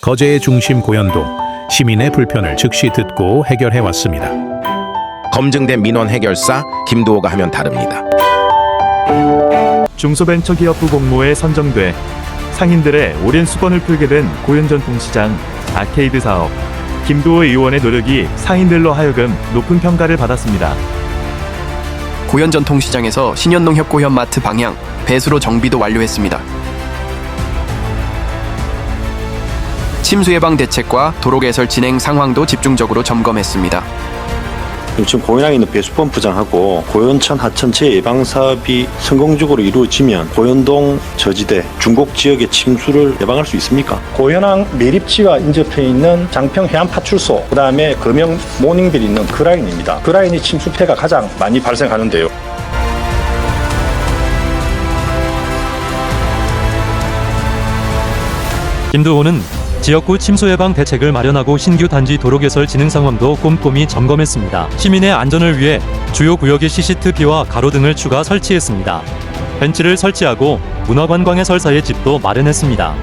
거제의 중심 고현동 시민의 불편을 즉시 듣고 해결해 왔습니다. 검증된 민원 해결사 김도호가 하면 다릅니다. 중소벤처기업부 공모에 선정돼 상인들의 오랜 수건을 풀게 된 고윤전통시장 아케이드 사업 김도호 의원의 노력이 상인들로 하여금 높은 평가를 받았습니다. 고현전통시장에서 신현농 협고현 마트 방향 배수로 정비도 완료했습니다. 침수 예방 대책과 도로 개설 진행 상황도 집중적으로 점검했습니다. 지금 고현항에 있는 배수펌프장하고 고현천 하천체 예방 사업이 성공적으로 이루어지면 고현동 저지대 중곡 지역의 침수를 예방할 수 있습니까? 고현항 매립지와 인접해 있는 장평 해안 파출소, 그 다음에 금영 모닝빌이 있는 그 라인입니다. 그 라인이 침수 피해가 가장 많이 발생하는데요. 김도호는 지역구 침수 예방 대책을 마련하고 신규 단지 도로 개설 진행 상황도 꼼꼼히 점검했습니다. 시민의 안전을 위해 주요 구역에 CCTV와 가로등을 추가 설치했습니다. 벤치를 설치하고 문화관광의 설사의 집도 마련했습니다.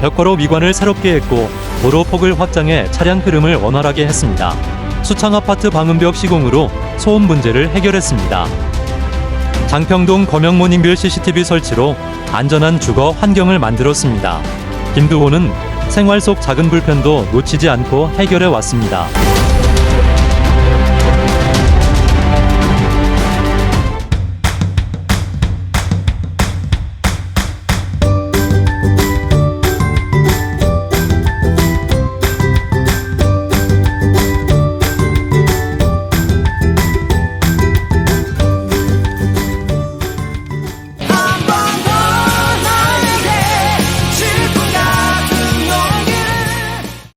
벽화로 미관을 새롭게 했고 도로 폭을 확장해 차량 흐름을 원활하게 했습니다. 수창 아파트 방음벽 시공으로 소음 문제를 해결했습니다. 장평동 검영모닝빌 CCTV 설치로 안전한 주거 환경을 만들었습니다. 김두호는 생활 속 작은 불편도 놓치지 않고 해결해 왔습니다.